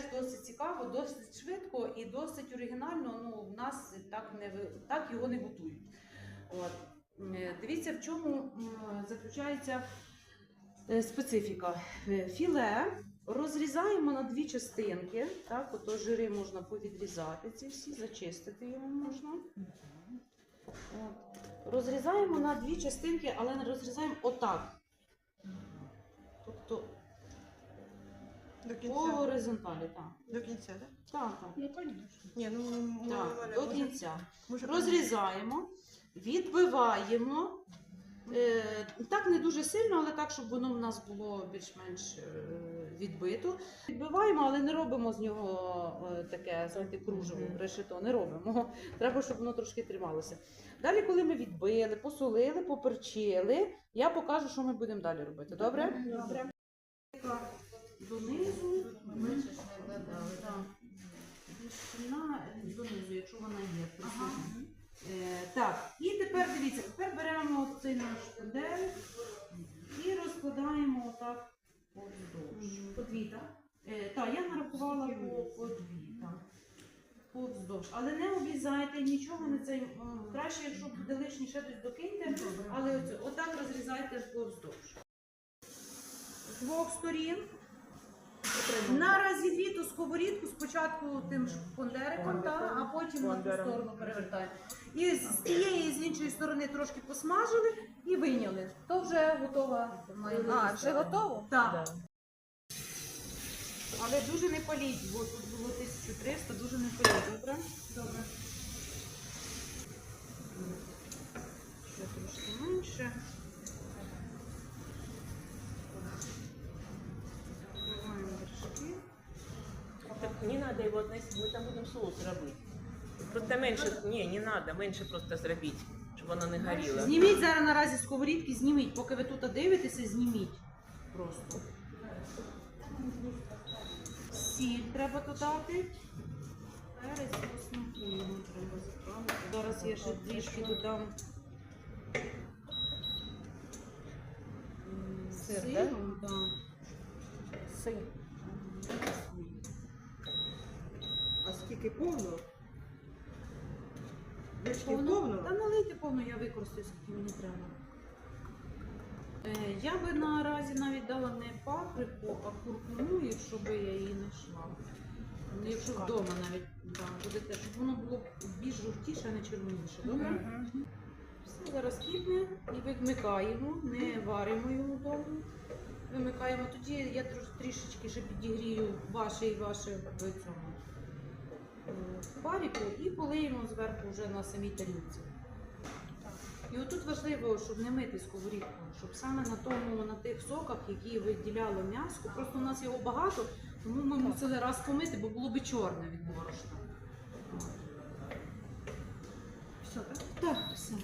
теж досить цікаво, досить швидко і досить оригінально. Ну, в нас так не так його не готують. От. Е, Дивіться, в чому заключається е, специфіка. Е, Філе розрізаємо на дві частинки. Так, ото жири можна повідрізати ці всі, зачистити його можна. От. Розрізаємо на дві частинки, але не розрізаємо отак. До по кінця. горизонталі, так. До кінця, так? Так, так. Ну, конечно. Ні, ну ми- так Валя, до кінця. може, Розрізаємо, відбиваємо. Е, так не дуже сильно, але так, щоб воно в нас було більш-менш е, відбито. Відбиваємо, але не робимо з нього е, таке знаєте, кружево, Мгм. решето. Не робимо. Треба, щоб воно трошки трималося. Далі, коли ми відбили, посолили, поперчили, я покажу, що ми будемо далі робити. Добре? Добре. Донизу. Так. Площина донизу, якщо вона є. присутня. Е, так, і тепер дивіться, тепер беремо цей наш пендель і розкладаємо отак повздовж. По дві, так? Е, так, я нарахувала по, по дві, так. Повздовж. Але не обрізайте нічого не цей. Краще, якщо буде лишнє, ще десь докиньте, але оце, отак розрізайте повздовж. З двох сторін. На розігріту сковорідку спочатку тим шпондериком, та, а потім на ту сторону перевертаємо. І з тієї і з іншої сторони трошки посмажили і вийняли. То вже готова майонезна А, вже готово? Так. Але дуже не паліть, бо тут було 1300, дуже не паліть, добре? Добре. Ще трошки менше. Закриваємо вершки. Так не надо его относить, мы там будем соус робити. Просто менше, ні, не надо, менше просто зробити, щоб воно не горіло. Зніміть зараз наразі сковорідки, зніміть. Поки ви тут дивитеся, зніміть. Просто. Сіль треба додати. Перець по треба заправити. Зараз я ще трішки додам. Сир, да? сиру, да? Сир. А скільки повно? Вишки Повно? Та налийте повно, я використаю, скільки мені треба. Е, Я би наразі навіть дала не паприку, а куркуму, якщо би я її не йшла. Ну, якщо вдома навіть да, будете, щоб воно було більш жовтіше, а не червоніше. Добре? Мгм. Все зараз кипне і вимикаємо, не варимо його довго. Вимикаємо. Тоді я трош- трішечки ще підігрію ваше і ваше в цьому паріку і полиємо зверху вже на самій тарілці. І отут важливо, щоб не мити сковорідку, щоб саме на тому, на тих соках, які виділяло м'ясо, просто у нас його багато, тому ми мусили раз помити, бо було би чорне від борошна. Все, так? Так, все.